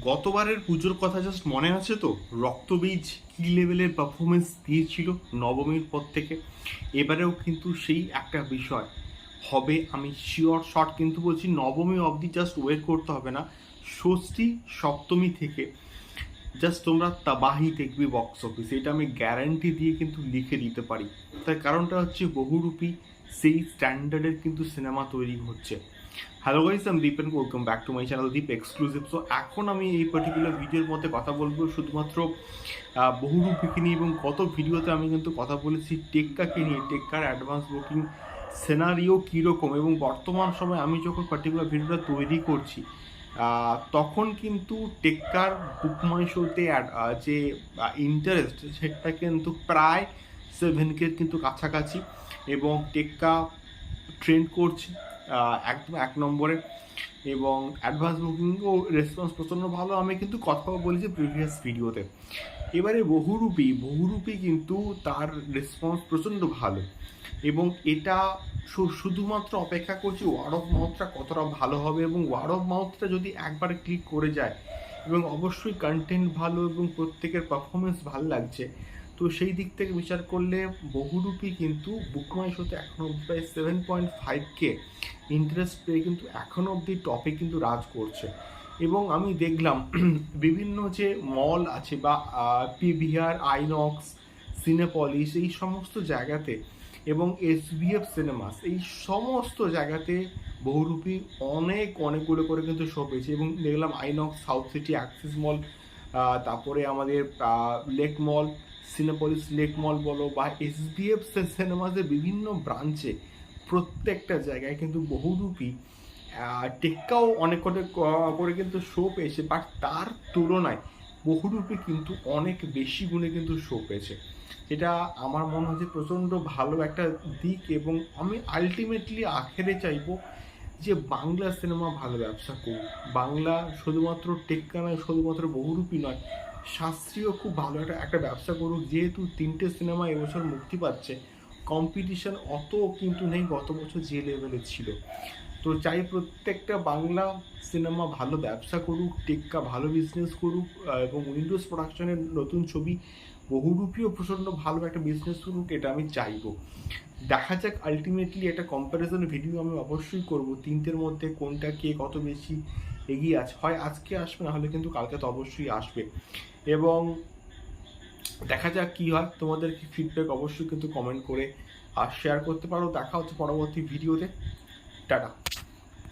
গতবারের পুজোর কথা জাস্ট মনে আছে তো? রক্তবীজ কি লেভেলের পারফরমেন্স দিয়েছিল নবমীর পর থেকে? এবারেও কিন্তু সেই একটা বিষয়। হবে, আমি শিওর শট কিন্তু বলছি, নবমী অবধি জাস্ট ওয়েট করতে হবে না। ষষ্ঠী, সপ্তমী থেকে জাস্ট তোমরা তাবাহি দেখবি বক্স অফিস এটা আমি গ্যারান্টি দিয়ে কিন্তু লিখে দিতে পারি। তার কারণটা হচ্ছে বহুরূপী সেই স্ট্যান্ডার্ডের কিন্তু সিনেমা তৈরি হচ্ছে। হ্যালো গাইস আমি Deep and welcome back to my channel Deep exclusive so এখন আমি এই পার্টিকুলার ভিডিওর মধ্যে কথা বলব। শুধুমাত্র আহ, বহুরূপীকে নিয়ে এবং কত ভিডিওতে আমি কিন্তু কথা বলেছি টেক্কাকে নিয়ে। টেক্কার অ্যাডভান্স বুকিং সেনারিও কীরকম? এবং বর্তমান সময় আমি যখন পার্টিকুলার ভিডিওটা তৈরি করছি তখন কিন্তু টেক্কার বুকমাই শোতে যে ইন্টারেস্ট সেটা কিন্তু প্রায় সেভেন কে কিন্তু কাছাকাছি। এবং টেক্কা ট্রেন্ড করছে। একদম এক নম্বরে। এবং অ্যাডভান্স বুকিংও রেসপন্স প্রচণ্ড ভালো। আমি কিন্তু কথাও বলেছি প্রিভিয়াস ভিডিওতে এবারে বহুরূপী বহুরূপী কিন্তু তার রেসপন্স প্রচণ্ড ভালো। এবং এটা শুধুমাত্র অপেক্ষা করছি ওয়ার্ড অফ মাউথটা কতটা ভালো হবে এবং ওয়ার্ড অফ মাউথটা যদি একবার ক্লিক করে যায়, এবং অবশ্যই কন্টেন্ট ভালো এবং প্রত্যেকের পারফরমেন্স ভালো লাগছে তো সেই দিক থেকে বিচার করলে বহুরূপী কিন্তু বুকমাই শোতে এখনও অব্দি প্রায় seven point five K interest পেয়ে কিন্তু এখনও অবধি টপে কিন্তু রাজ করছে। এবং আমি দেখলাম বিভিন্ন যে মল আছে বা পিভিআর আইনক্স সিনেপলিস এই সমস্ত জায়গাতে এবং এসবিএফ সিনেমাস এই সমস্ত জায়গাতে বহুরূপী অনেক, অনেকগুলো করে কিন্তু শো পেয়েছে। এবং দেখলাম INOX South City Axis Mall তারপরে আমাদের Lake Mall Cinepolis Lake Mall বলো বা এসবিএফ সিনেমাসের বিভিন্ন ব্রাঞ্চে প্রত্যেকটা জায়গায় কিন্তু বহুরূপী টেক্কাও অনেক করে করে কিন্তু শো পেয়েছে। বাট তার তুলনায় বহুরূপী কিন্তু অনেক বেশি গুণে কিন্তু শো পেয়েছে। এটা আমার মনে হচ্ছে প্রচণ্ড ভালো একটা দিক এবং আমি আলটিমেটলি আখেরে চাইব যে বাংলা সিনেমা ভালো ব্যবসা করুক। বাংলা শুধুমাত্র টেক্কা নয়, শুধুমাত্র বহুরূপী নয় শাস্ত্রীয় খুব ভালো একটা একটা ব্যবসা করুক, যেহেতু তিনটে সিনেমা এবছর মুক্তি পাচ্ছে কম্পিটিশন অত কিন্তু নেই গত বছর যে লেভেলে ছিল। তো চাই প্রত্যেকটা বাংলা সিনেমা ভালো ব্যবসা করুক, টেক্কা ভালো বিজনেস করুক এবং উইন্ডোজ প্রোডাকশনের নতুন ছবি বহুরূপীয় প্রচণ্ড ভালো একটা বিজনেস করুক, এটা আমি চাইব। দেখা যাক আলটিমেটলি একটা কম্প্যারিজন ভিডিও আমি অবশ্যই করব, তিনটের মধ্যে কোনটা কে কত বেশি এগিয়ে আছে। হয় আজকে আসবে, না হলে কিন্তু কালকে তো অবশ্যই আসবে। এবং দেখা যাক কি হয়। তোমাদের কি ফিডব্যাক অবশ্যই কিন্তু কমেন্ট করে আর শেয়ার করতে পারো। দেখা হচ্ছে পরবর্তী ভিডিওতে টাটা।